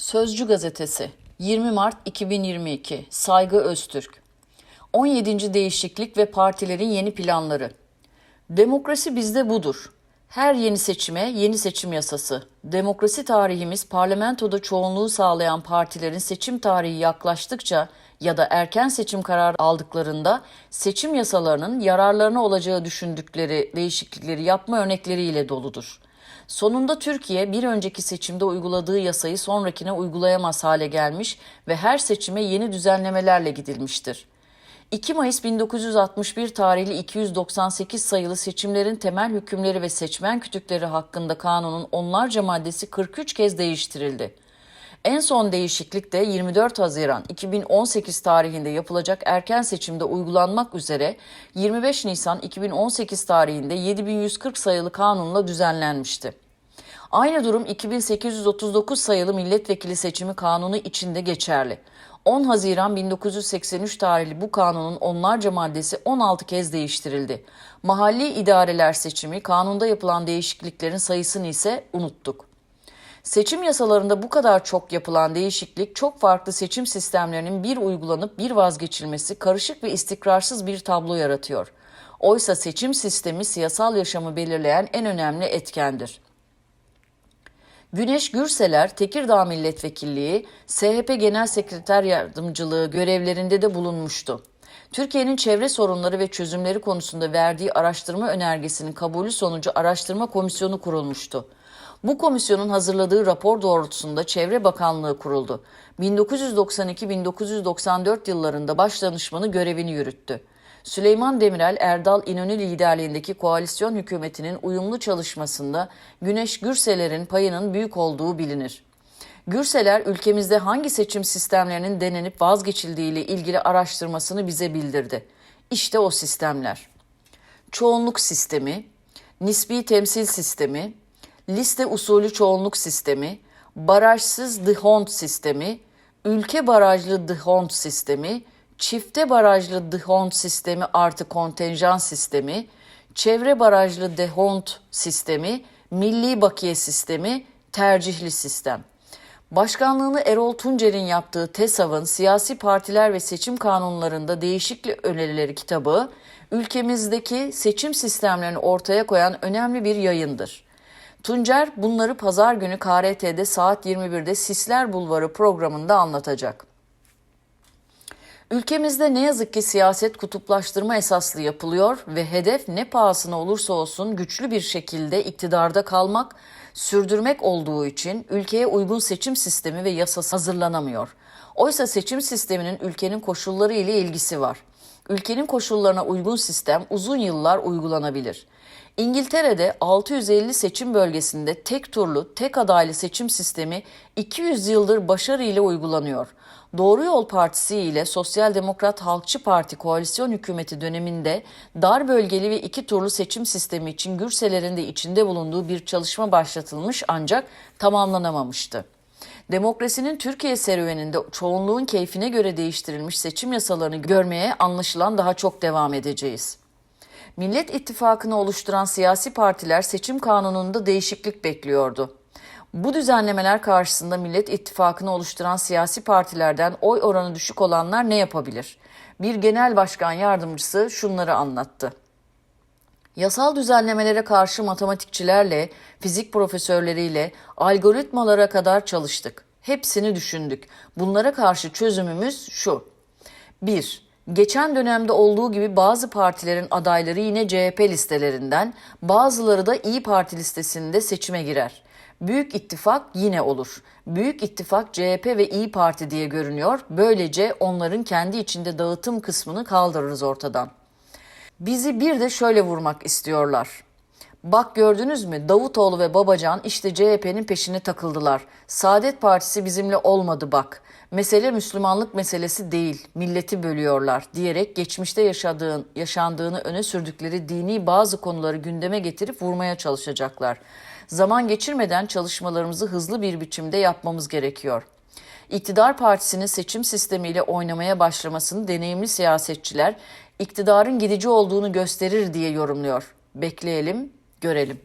Sözcü Gazetesi 20 Mart 2022 Saygı Öztürk 17. Değişiklik ve partilerin yeni planları Demokrasi bizde budur. Her yeni seçime yeni seçim yasası. Demokrasi tarihimiz parlamentoda çoğunluğu sağlayan partilerin seçim tarihi yaklaştıkça ya da erken seçim kararı aldıklarında seçim yasalarının yararlarına olacağı düşündükleri değişiklikleri yapma örnekleriyle doludur. Sonunda Türkiye bir önceki seçimde uyguladığı yasayı sonrakine uygulayamaz hale gelmiş ve her seçime yeni düzenlemelerle gidilmiştir. 2 Mayıs 1961 tarihli 298 sayılı seçimlerin temel hükümleri ve seçmen kütükleri hakkında kanunun onlarca maddesi 43 kez değiştirildi. En son değişiklik de 24 Haziran 2018 tarihinde yapılacak erken seçimde uygulanmak üzere 25 Nisan 2018 tarihinde 7140 sayılı kanunla düzenlenmişti. Aynı durum 2839 sayılı milletvekili seçimi kanunu içinde geçerli. 10 Haziran 1983 tarihli bu kanunun onlarca maddesi 16 kez değiştirildi. Mahalli idareler seçimi kanunda yapılan değişikliklerin sayısını ise unuttuk. Seçim yasalarında bu kadar çok yapılan değişiklik çok farklı seçim sistemlerinin bir uygulanıp bir vazgeçilmesi karışık ve istikrarsız bir tablo yaratıyor. Oysa seçim sistemi siyasal yaşamı belirleyen en önemli etkendir. Güneş Gürseler Tekirdağ Milletvekilliği, SHP Genel Sekreter Yardımcılığı görevlerinde de bulunmuştu. Türkiye'nin çevre sorunları ve çözümleri konusunda verdiği araştırma önergesinin kabulü sonucu araştırma komisyonu kurulmuştu. Bu komisyonun hazırladığı rapor doğrultusunda Çevre Bakanlığı kuruldu. 1992-1994 yıllarında baş danışmanı görevini yürüttü. Süleyman Demirel, Erdal İnönü liderliğindeki koalisyon hükümetinin uyumlu çalışmasında Güneş Gürseler'in payının büyük olduğu bilinir. Gürseler ülkemizde hangi seçim sistemlerinin denenip vazgeçildiği ile ilgili araştırmasını bize bildirdi. İşte o sistemler. Çoğunluk sistemi, nispi temsil sistemi, liste usulü çoğunluk sistemi, barajsız D'Hondt sistemi, ülke barajlı D'Hondt sistemi, çifte barajlı D'Hondt sistemi artı kontenjan sistemi, çevre barajlı D'Hondt sistemi, milli bakiye sistemi, tercihli sistem. Başkanlığını Erol Tuncer'in yaptığı TESAV'ın siyasi partiler ve seçim kanunlarında değişiklik önerileri kitabı, ülkemizdeki seçim sistemlerini ortaya koyan önemli bir yayındır. Tuncer bunları pazar günü KRT'de saat 21'de Sisler Bulvarı programında anlatacak. Ülkemizde ne yazık ki siyaset kutuplaştırma esaslı yapılıyor ve hedef ne pahasına olursa olsun güçlü bir şekilde iktidarda kalmak, sürdürmek olduğu için ülkeye uygun seçim sistemi ve yasası hazırlanamıyor. Oysa seçim sisteminin ülkenin koşulları ile ilgisi var. Ülkenin koşullarına uygun sistem uzun yıllar uygulanabilir. İngiltere'de 650 seçim bölgesinde tek turlu, tek adaylı seçim sistemi 200 yıldır başarıyla uygulanıyor. Doğru Yol Partisi ile Sosyal Demokrat Halkçı Parti koalisyon hükümeti döneminde dar bölgeli ve iki turlu seçim sistemi için Gürselerin de içinde bulunduğu bir çalışma başlatılmış ancak tamamlanamamıştı. Demokrasinin Türkiye serüveninde çoğunluğun keyfine göre değiştirilmiş seçim yasalarını görmeye anlaşılan daha çok devam edeceğiz. Millet İttifakı'nı oluşturan siyasi partiler seçim kanununda değişiklik bekliyordu. Bu düzenlemeler karşısında Millet İttifakı'nı oluşturan siyasi partilerden oy oranı düşük olanlar ne yapabilir? Bir genel başkan yardımcısı şunları anlattı. Yasal düzenlemelere karşı matematikçilerle, fizik profesörleriyle, algoritmalara kadar çalıştık. Hepsini düşündük. Bunlara karşı çözümümüz şu. 1. Geçen dönemde olduğu gibi bazı partilerin adayları yine CHP listelerinden, bazıları da İyi Parti listesinde seçime girer. Büyük İttifak yine olur. Büyük İttifak CHP ve İyi Parti diye görünüyor. Böylece onların kendi içinde dağıtım kısmını kaldırırız ortadan. Bizi bir de şöyle vurmak istiyorlar. Bak gördünüz mü Davutoğlu ve Babacan işte CHP'nin peşine takıldılar. Saadet Partisi bizimle olmadı bak. Mesele Müslümanlık meselesi değil, milleti bölüyorlar diyerek geçmişte yaşadığın, yaşandığını öne sürdükleri dini bazı konuları gündeme getirip vurmaya çalışacaklar. Zaman geçirmeden çalışmalarımızı hızlı bir biçimde yapmamız gerekiyor. İktidar partisinin seçim sistemiyle oynamaya başlamasını deneyimli siyasetçiler iktidarın gidici olduğunu gösterir diye yorumluyor. Bekleyelim, görelim.